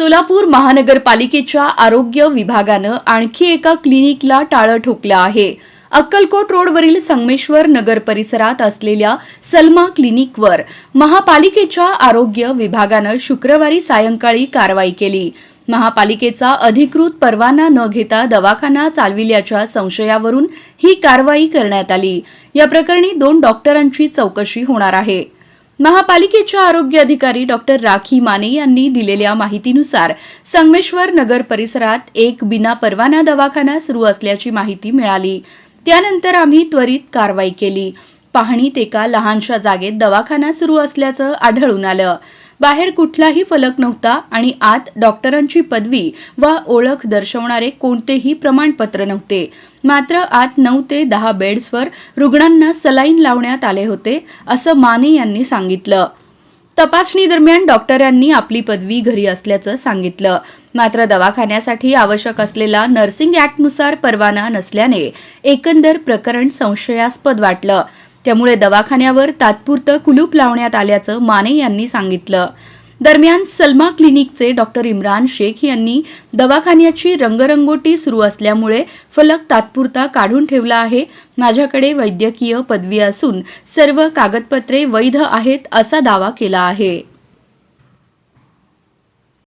सोलापूर महानगरपालिकेच्या आरोग्य विभागानं आणखी एका क्लिनिकला टाळं ठोकलं आहे. अक्कलकोट रोडवरील संगमेश्वर नगर परिसरात असलेल्या सलमा क्लिनिकवर महापालिकेच्या आरोग्य विभागानं शुक्रवारी सायंकाळी कारवाई केली. महापालिकेचा अधिकृत परवाना न घेता दवाखाना चालविल्याच्या संशयावरून ही कारवाई करण्यात आली. या प्रकरणी दोन डॉक्टरांची चौकशी होणार आहे. महापालिकेच्या आरोग्य अधिकारी डॉक्टर राखी माने यांनी दिलेल्या माहितीनुसार संगमेश्वर नगर परिसरात एक बिना परवाना दवाखाना सुरू असल्याची माहिती मिळाली. त्यानंतर आम्ही त्वरित कारवाई केली. पाहणीत एका लहानशा जागेत दवाखाना सुरू असल्याचं आढळून आलं. बाहेर कुठलाही फलक नव्हता आणि आत डॉक्टरांची पदवी वा ओळख दर्शवणारे कोणतेही प्रमाणपत्र नव्हते. मात्र आत नऊ ते दहा बेड्सवर रुग्णांना सलाईन लावण्यात आले होते असं माने यांनी सांगितलं. तपासणी दरम्यान डॉक्टरांनी आपली पदवी घरी असल्याचं सांगितलं. मात्र दवाखान्यासाठी आवश्यक असलेला नर्सिंग ऍक्टनुसार परवाना नसल्याने एकंदर प्रकरण संशयास्पद वाटलं. त्यामुळे दवाखान्यावर तात्पुरतं कुलूप लावण्यात आल्याचं माने यांनी सांगितलं. दरम्यान सलमा क्लिनिकचे डॉक्टर इम्रान शेख यांनी दवाखान्याची रंगरंगोटी सुरू असल्यामुळे फलक तात्पुरता काढून ठेवला आहे. माझ्याकडे वैद्यकीय पदवी असून सर्व कागदपत्रे वैध आहेत असा दावा केला आहे.